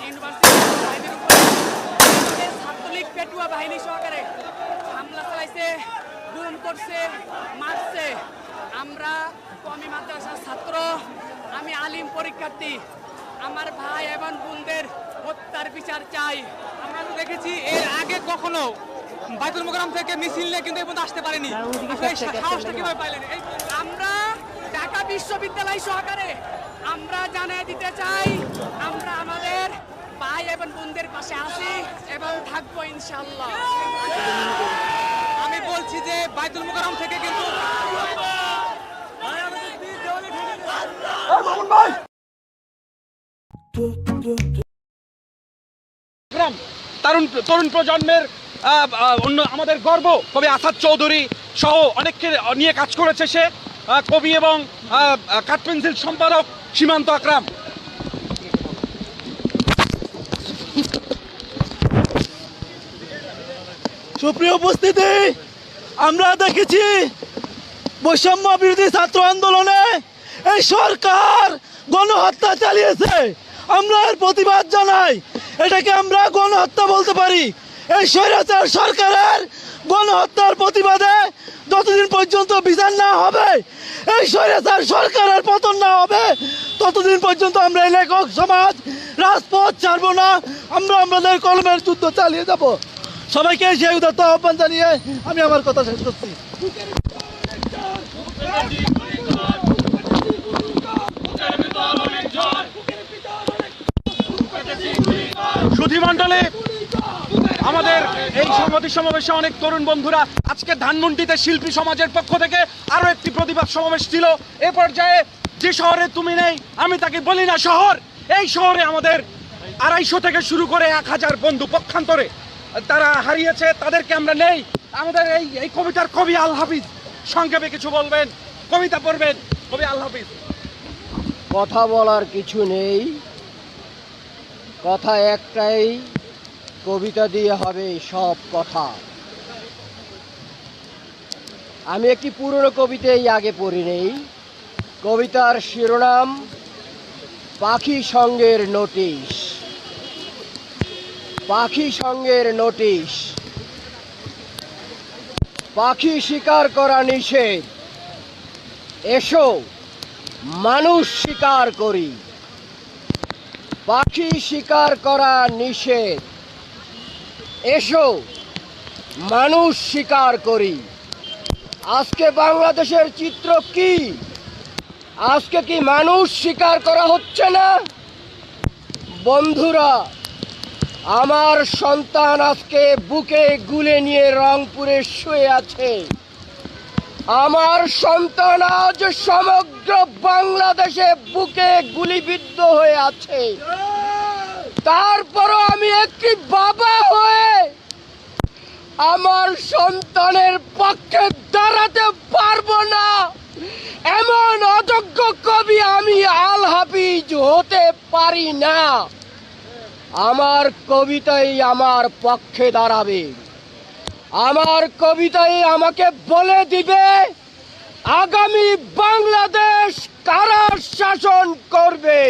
University বাহিনীর উপরে ছাত্রলীগ পেটুয়া বাহিনী সহকারে হামলা চালাইছে গুম করছে মারছে আমরা কমি মাদ্রাসার ছাত্র আমি আলিম পরীক্ষার্থী আমার ভাই এবং বোনদের হত্যার বিচার চাই আমরা দেখেছি এর আগে কখনো বাইতুল মোকাররম থেকে মিছিল নিয়ে কিন্তু এই আসতে পারেনি সাহসটা কীভাবে পাইলেন আমরা ঢাকা বিশ্ববিদ্যালয় সহকারে আমরা জানিয়ে দিতে চাই, আমরা আমাদের ভাই এবং বোনদের পাশে আছি এবং থাকব ইনশাল্লাহ আমি বলছি যে বাইতুল মোকাররম থেকে কিন্তু তরুণ তরুণ প্রজন্মের অন্য আমাদের গর্ব কবি আসাদ চৌধুরী সহ অনেককে নিয়ে কাজ করেছে সে আহ, কবি এবং আহ, কাঠ পেন্সিল সম্পাদক সীমান্ত আকরাম। সুপ্রিয় উপস্থিতি, আমরা দেখেছি বৈষম্য বিরোধী ছাত্র আন্দোলনে এই সরকার গণহত্যা চালিয়েছে। আমরা এর প্রতিবাদ জানাই। এটাকে আমরা গণহত্যা বলতে পারি। এই স্বৈরাচার সরকারের গণহত্যার প্রতিবাদে যতদিন পর্যন্ত বিচার না হবে, এই স্বৈরাচার সরকারের পতন না হবে, ততদিন পর্যন্ত আমরা এই লেখক সমাজ, রাজপথ ছাড়বো না। আমরা আমাদের কলমের যুদ্ধ চালিয়ে যাব। সবাইকে সেই উদাত্ত আহ্বান জানিয়ে আমি আমার কথা শেষ করছি। সুধী মণ্ডলে আমাদের এই সংহতি সমাবেশে অনেক তরুণ বন্ধুরা আজকে ধানমন্ডিতে শিল্পী সমাজের পক্ষ থেকে আরও একটি প্রতিবাদ সমাবেশ ছিল। এ পর্যায়ে যে শহরে তুমি নেই, আমি তাকে বলি না শহর। এই শহরে আমাদের আড়াইশো থেকে শুরু করে এক হাজার বন্ধু পক্ষান্তরে তারা হারিয়েছে, তাদেরকে আমরা নেই। আমাদের এই এই কবিতার কবি আল হাফিজ। সংক্ষেপে কিছু বলবেন, কবিতা পড়বেন, কবি আল হাফিজ। কথা বলার কিছু নেই। কথা একটাই, কবিতা দিয়ে হবে সব কথা। আমি একটি পুরনো কবিতাই আগে পড়ি নেই। কবিতার শিরোনাম পাখি সঙ্গের নোটিশ। পাখি সঙ্গের নোটিশ। পাখি শিকার করা নিষেধ। এসো, মানুষ শিকার করি। পাখি শিকার করা নিষেধ। এসো, মানুষ শিকার করি। আজকে বাংলাদেশের চিত্র কি? আজকে কি মানুষ শিকার করা হচ্ছে না? বন্ধুরা আমার সন্তান আজকে বুকে গুলে নিয়ে রংপুরে শুয়ে আছে। আমার সন্তান আজ সমগ্র বাংলাদেশে বুকে গুলিবিদ্ধ হয়ে আছে। তারপরও আমি একটি বাবা হয়ে আমার সন্তানের পক্ষে দাঁড়াতে পারব না। এমন অযোগ্য কবি আমি আল হাফিজ হতে পারি না। আমার কবিতাই আমার পক্ষে দাঁড়াবে। আমার কবিতাই আমাকে বলে দিবে, আগামী বাংলাদেশ কারা শাসন করবে।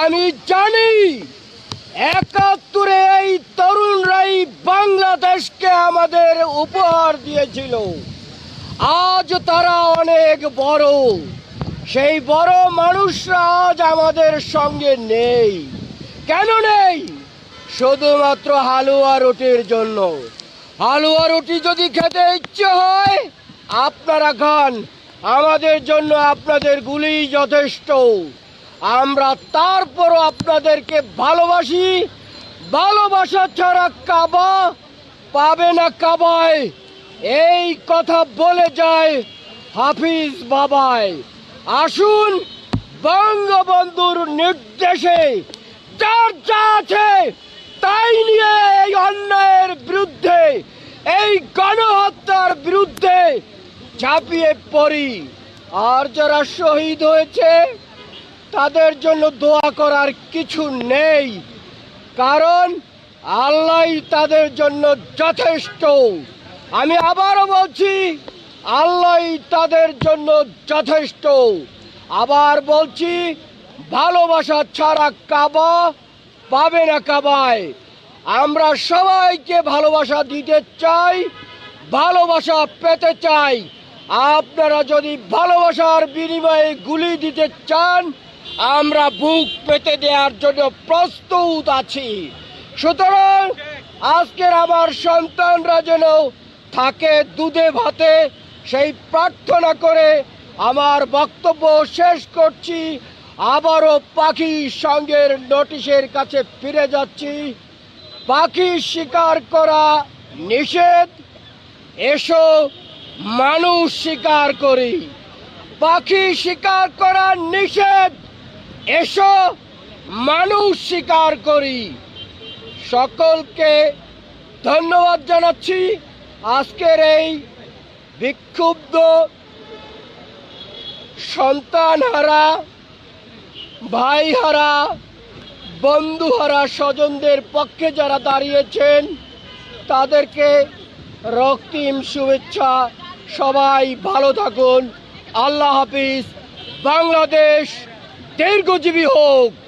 আমি জানি একাত্তরে এই তরুণরাই বাংলাদেশকে আমাদের উপহার দিয়েছিল। আজ তারা অনেক বড়, সেই বড় মানুষরা আজ আমাদের সঙ্গে নেই। কেন নেই? শুধুমাত্র হালুয়া রুটির জন্য। হালুয়া রুটি যদি খেতে ইচ্ছে হয়, আপনারা খান। আমাদের জন্য আপনাদের গুলি যথেষ্ট। আমরা তারপরও আপনাদেরকে ভালোবাসি। ভালোবাসা ছাড়া কাবা পাবে না কাবায়। এই কথা বলে যায় হাফিজ বাবাই। আসুন বঙ্গবন্ধুর নির্দেশে যা আছে তাই নিয়ে এই অন্যায়ের বিরুদ্ধে, এই গণহত্যার বিরুদ্ধে ঝাঁপিয়ে পড়ি। আর যারা শহীদ হয়েছে, তাদের জন্য দোয়া করার কিছু নেই। কারণ আল্লাহ তাদের জন্য যথেষ্ট। আমি আবারও বলছি আল্লাহ তাদের জন্য যথেষ্ট। আবার বলছি ভালোবাসা ছাড়া কাবা পাবে না কাবায়। আমরা সবাইকে ভালোবাসা দিতে চাই, ভালোবাসা পেতে চাই। আপনারা যদি ভালোবাসার বিনিময়ে গুলি দিতে চান, আমরা বুক পেতে দেওয়ার জন্য প্রস্তুত আছি। সুতরাং আজকের আমার সন্তানরা যেন থাকে দুধে ভাতে, সেই প্রার্থনা করে আমার বক্তব্য শেষ করছি। আবারও পাখি সঙ্গের নোটিশের কাছে ফিরে যাচ্ছি। পাখি শিকার করা নিষেধ। এসো মানুষ শিকার করি। পাখি শিকার করা নিষেধ। এসো মানুষ শিকার করি। সকলকে ধন্যবাদ জানাচ্ছি। আজকের এই বিক্ষুব্ধ সন্তানহারা ভাইহারা, বন্ধুহারা, স্বজনদের পক্ষে যারা দাঁড়িয়েছেন, তাদেরকে রক্তিম শুভেচ্ছা। সবাই ভালো থাকুন। আল্লাহ হাফিজ। বাংলাদেশ দীর্ঘজীবী হোক।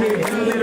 যান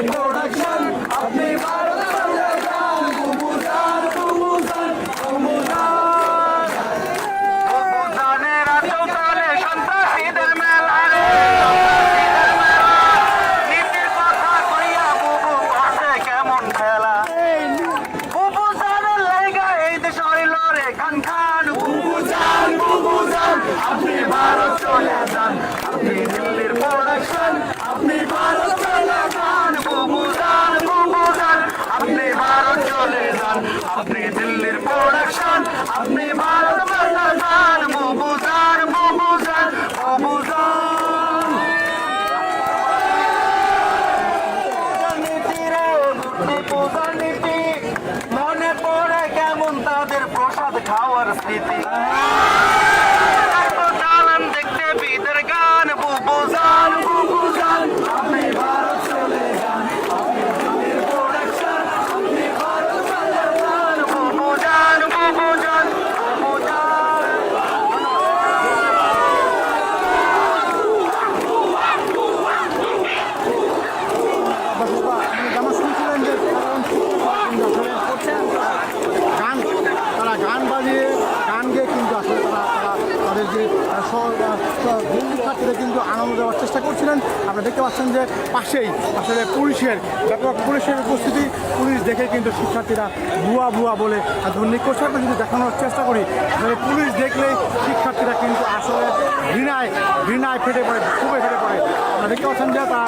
কিন্তু আনন্দ দেওয়ার চেষ্টা করছিলেন। আপনারা দেখতে পাচ্ছেন যে পাশেই, আসলে পুলিশের, ব্যাপক পুলিশের উপস্থিতি। পুলিশ দেখে কিন্তু শিক্ষার্থীরা ভুয়া ভুয়া বলে ধ্বনি করছে। আমরা যদি দেখানোর চেষ্টা করি। আসলে পুলিশ দেখলেই শিক্ষার্থীরা কিন্তু আসলে ঘৃণায় ঘৃণায় ফেটে পড়ে খুবই ফেটে পড়ে। আপনারা দেখতে পাচ্ছেন যে তারা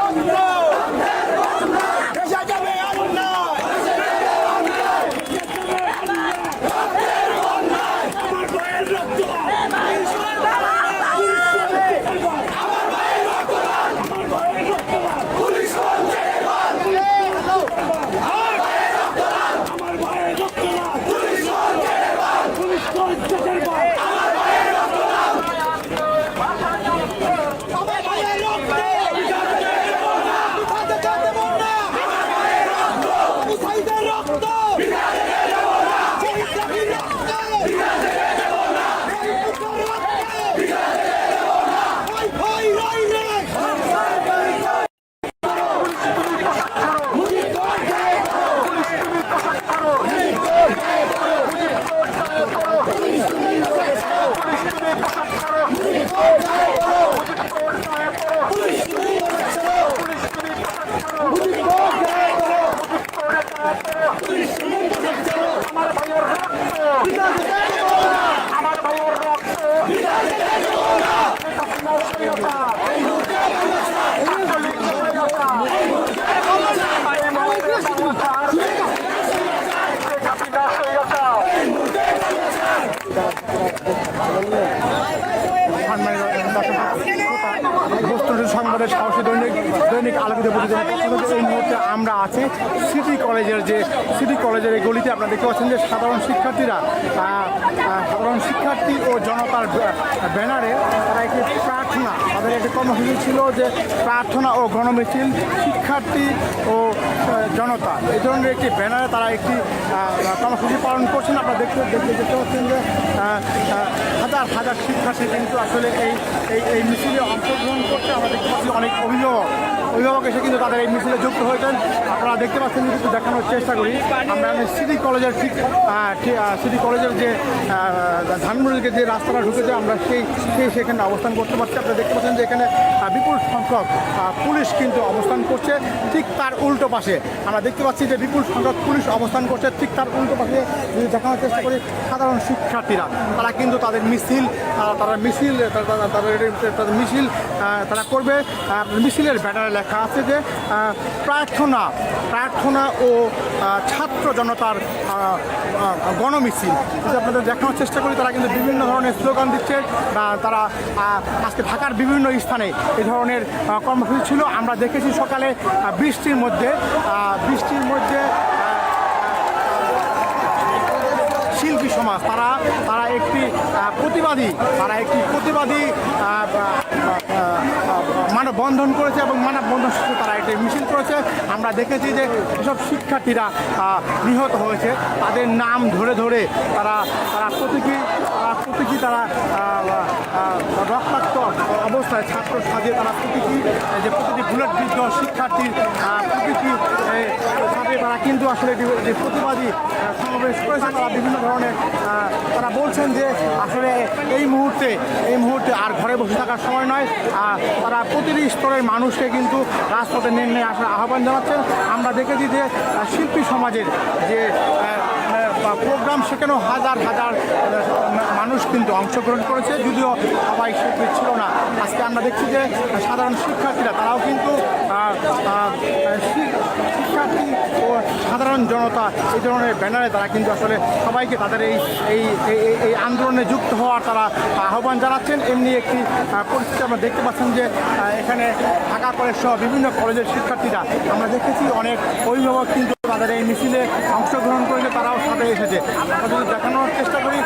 এই মুহূর্তে আমরা আছি সিটি কলেজের যে সিটি কলেজের এই গলিতে আপনারা দেখতে পাচ্ছেন যে সাধারণ শিক্ষার্থীরা সাধারণ শিক্ষার্থী ও জনতার ব্যানারে তারা একটি প্রার্থনা, তাদের একটি কর্মসূচি ছিল যে প্রার্থনা ও গণমিছিল শিক্ষার্থী ও জনতা। এই ধরনের একটি ব্যানারে তারা একটি কর্মসূচি পালন করছেন। আপনারা দেখতে দেখতে দেখতে পাচ্ছেন যে হাজার হাজার শিক্ষার্থী কিন্তু আসলে এই এই এই মিছিলে অংশগ্রহণ করতে আমরা দেখতে পাচ্ছি অনেক অভিভাবক। অভিভাবক এসে কিন্তু তাদের এই মিছিলে যুক্ত হয়েছেন। আপনারা দেখতে পাচ্ছেন একটু দেখানোর চেষ্টা করি। আমরা আমি সিটি কলেজের ঠিক সিটি কলেজের যে ধানমন্ডিকে যে রাস্তাটা ঢুকেছে, আমরা সেই সেই সেখানে অবস্থান করতে পারছি। আপনারা দেখতে পাচ্ছেন যে এখানে বিপুল সংখ্যক পুলিশ কিন্তু অবস্থান করছে। ঠিক তার উল্টো পাশে আমরা দেখতে পাচ্ছি যে বিপুল সংখ্যক পুলিশ অবস্থান করছে। ঠিক তার উল্টো পাশে যদি দেখানোর চেষ্টা করি, সাধারণ শিক্ষার্থীরা, তারা কিন্তু তাদের মিছিল তারা মিছিল তাদের তাদের মিছিল তারা করবে। মিছিলের ব্যানারে লেখা আছে যে প্রার্থনা প্রার্থনা ও ছাত্র জনতার গণমিছিল। যদি আপনাদের দেখানোর চেষ্টা করি, তারা কিন্তু বিভিন্ন ধরনের স্লোগান দিচ্ছে বা তারা আজকে ঢাকার বিভিন্ন স্থানে এই ধরনের কর্মসূচি ছিল। আমরা দেখেছি সকালে বৃষ্টির মধ্যে বৃষ্টির মধ্যে শিল্পী সমাজ, তারা তারা একটি প্রতিবাদী, তারা একটি প্রতিবাদী মানববন্ধন করেছে এবং মানববন্ধন শেষে তারা একটি মিছিল করেছে। আমরা দেখেছি যে যেসব শিক্ষার্থীরা নিহত হয়েছে। তাদের নাম ধরে ধরে তারা তারা প্রতীকী প্রতীকী তারা রক্তাক্ত অবস্থায় ছাত্র সাজিয়ে তারা প্রতীকী যে প্রতিটি বুলেট বিদ্ধ শিক্ষার্থীর প্রতীকী সাথে তারা কিন্তু আসলে যে- প্রতিবাদী সমাবেশ করেছে। তারা বিভিন্ন ধরনের তারা বলছেন যে আসলে এই মুহূর্তে এই মুহূর্তে আর ঘরে বসে থাকার সময় নয়। তারা প্রতিটি স্তরের মানুষকে কিন্তু রাজপথে নেমে আসার আহ্বান জানাচ্ছেন। আমরা দেখেছি যে শিল্পী সমাজের যে প্রোগ্রাম সেখানেও হাজার হাজার মানুষ কিন্তু অংশগ্রহণ করেছে, যদিও সবাই শিল্পী ছিল না। আজকে আমরা দেখছি যে সাধারণ শিক্ষার্থীরা, তারাও কিন্তু শিক্ষার্থী ও সাধারণ জনতা এই ধরনের ব্যানারে তারা কিন্তু আসলে সবাইকে তাদের এই- এই- এই আন্দোলনে যুক্ত হওয়ার তারা আহ্বান জানাচ্ছেন। এমনি একটি পরিস্থিতি আমরা দেখতে পাচ্ছেন যে এখানে ঢাকা কলেজ সহ বিভিন্ন কলেজের শিক্ষার্থীরা, আমরা দেখেছি অনেক অভিভাবক কিন্তু তাদের এই মিছিলে অংশগ্রহণ করলে তারাও সাথে এসেছে। আমরা যদি দেখানোর চেষ্টা করি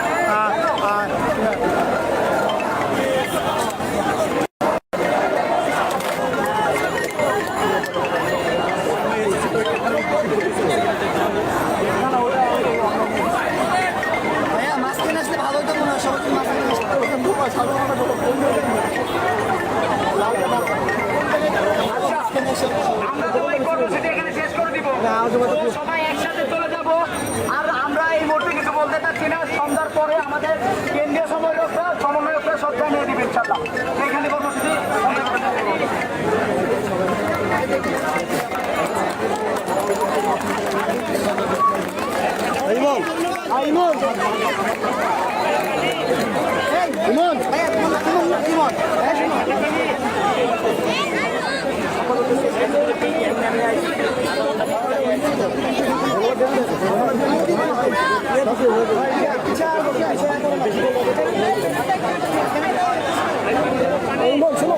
ইমন ইমন ইমন ইমন শোনো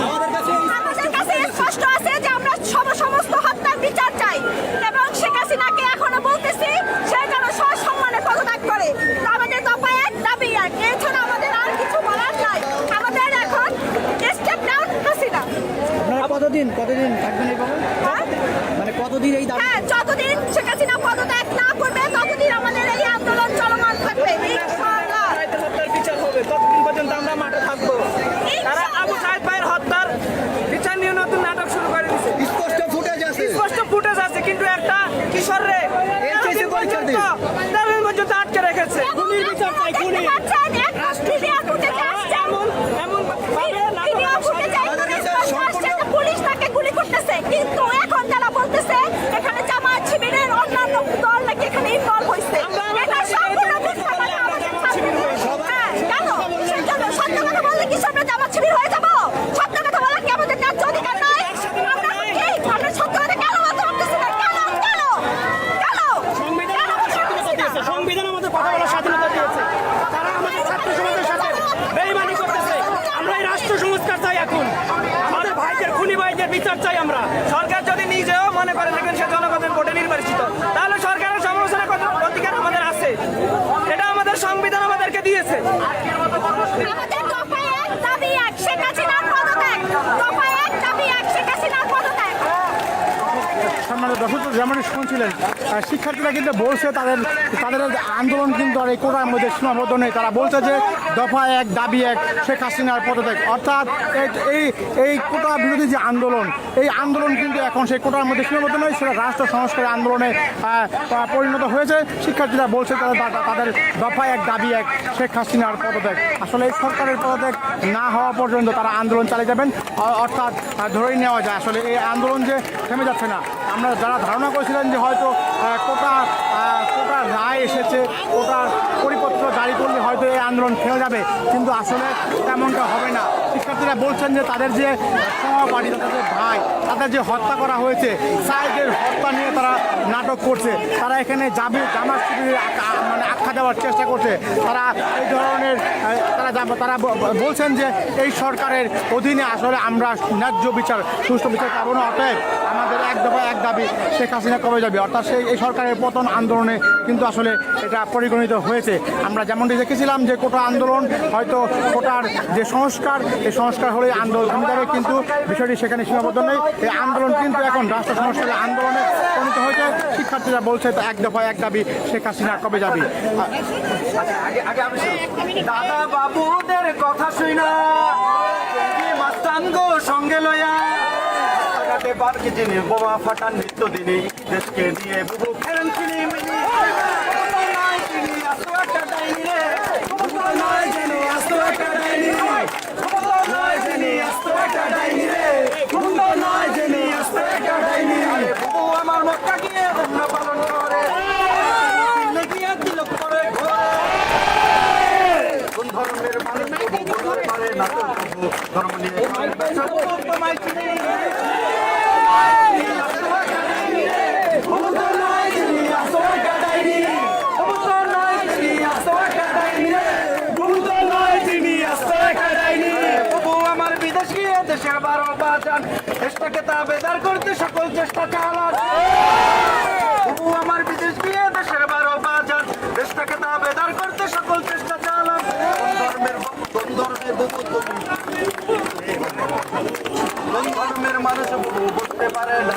আমাদের কাছে স্পষ্ট আছে যে আমরা সব- সমস্ত হত্যার বিচার চাই এবং শেখ হাসিনাকে এখনও বলতেছি সে যেন সসম্মানে পদত্যাগ করে আমাদের দফা এক দাবি এক এছাড়া আমাদের আর কিছু বলার নাই আমাদের এখন স্টেপ ডাউন হাসিনা আপনারা কতদিন কতদিন থাকবেন এইভাবে হ্যাঁ? মানে কতদিন এই দাবি হ্যাঁ যতদিন শেখ হাসিনা পদত্যাগ না করবে ততদিন আমাদের এই আন্দোলন চলমান থাকবে ইনশাআল্লাহ হত্যার বিচার হবে ততদিন পর্যন্ত আমরা মাঠে থাকব তারা আবু সাহেব ভাইয়ের হত্যার বিচার নিয়ে নতুন নাটক শুরু করে দিচ্ছে স্পষ্ট ফুটেজ আছে স্পষ্ট ফুটেজ আছে কিন্তু একটা কিশোর রে এলসিসি পরীক্ষা দিন। তেরো পর্যন্ত আটকে রেখেছে খুনির বিচার চাই খুনি দেখতে পাচ্ছেন এক ভিডিও ফুটেজে আসছে এমন এমন ভাবে নাটক ভিডিও ফুটেজে পুলিশ তাকে গুলি করতেছে কিন্তু এখন তারা বলতেছে এখানে জামাত শিবির যেমনটি শুনছিলেন শিক্ষার্থীরা কিন্তু বলছে তাদের তাদের আন্দোলন কিন্তু আর এই কোটার মধ্যে সীমাবদ্ধ নেই। তারা বলছে যে দফা এক, দাবি এক, শেখ হাসিনার পদত্যাগ। অর্থাৎ এই- এই কোটা বিরোধী যে আন্দোলন, এই আন্দোলন কিন্তু এখন সেই কোটার মধ্যে সীমাবদ্ধ নয়, সেটা রাষ্ট্র সংস্কার আন্দোলনে পরিণত হয়েছে। শিক্ষার্থীরা বলছে তারা তা- তাদের দফা এক, দাবি এক, শেখ হাসিনার পদত্যাগ। আসলে এই সরকারের পদত্যাগ না হওয়া পর্যন্ত তারা আন্দোলন চালিয়ে যাবেন। অর্থাৎ ধরেই নেওয়া যায়, আসলে এই আন্দোলন যে থেমে যাচ্ছে না। আমরা যারা ধারণা করেছিলেন যে হয়তো কোটা কোটা রায় এসেছে, কোটার পরিপত্র জারি করলে হয়তো এই আন্দোলন খেয়ে যাবে। কিন্তু আসলে তেমনটা হবে না। শিক্ষার্থীরা বলছেন যে তাদের যে সহপাঠী তাদের ভাই, তাদের যে হত্যা করা হয়েছে সাইডের হত্যা নিয়ে তারা নাটক করছে। তারা এখানে যাবে জামাত মানে দেওয়ার চেষ্টা করছে। তারা এই ধরনের তারা তারা বলছেন যে এই সরকারের অধীনে আসলে আমরা ন্যায্য বিচার, সুষ্ঠু বিচার পাবো না। অতএব আমাদের এক দফা এক দাবি, শেখ হাসিনা কবে যাবে? অর্থাৎ সেই এই সরকারের পতন আন্দোলনে কিন্তু আসলে এটা পরিগণিত হয়েছে। আমরা যেমনটি দেখেছিলাম যে কোটা আন্দোলন হয়তো কোটার যে সংস্কার, এই সংস্কার হলে আন্দোলন যাবে কিন্তু বিষয়টি সেখানে সীমাবদ্ধ নেই। এই আন্দোলন কিন্তু এখন রাষ্ট্র সংস্কারের আন্দোলনে পরিণত হয়েছে। শিক্ষার্থীরা বলছে তো এক দফা এক দাবি, শেখ হাসিনা কবে যাবে? দাদা বাবুদের কথা শুনা মাস্তাঙ্গ সঙ্গে লয়া কাটে পার্কে যিনি বোমা ফাটান নিত্য দিনে। দেশকে নিয়ে বুবু ফেরেন চিনি মিনি নয় চিনি আস্ত একটা ডাইনি রে নয় চিনি আস্ত একটা ডাইনি নয় চিনি আস্ত একটা ডাইনি রে নয় চিনি আস্ত একটা ডাইনি রে বুবু আমার মক্কা গিয়ে অন্য পালন করে দিল্লি গিয়ে তিলক করে ঘরে কোন ধর্মের মানুষ বলতে পারে না তো তবু ধর্ম নিয়ে দেশের দেশটাকে তাবেদার করতে সকল চেষ্টা চালান তবু আমার বিদেশ গিয়ে দেশের বারো বাজান করতে সকল চেষ্টা চালান ধর্মের ধর্মের বুবু তুমি কোন ধর্মের মানুষ বুবু বুঝতে পারে না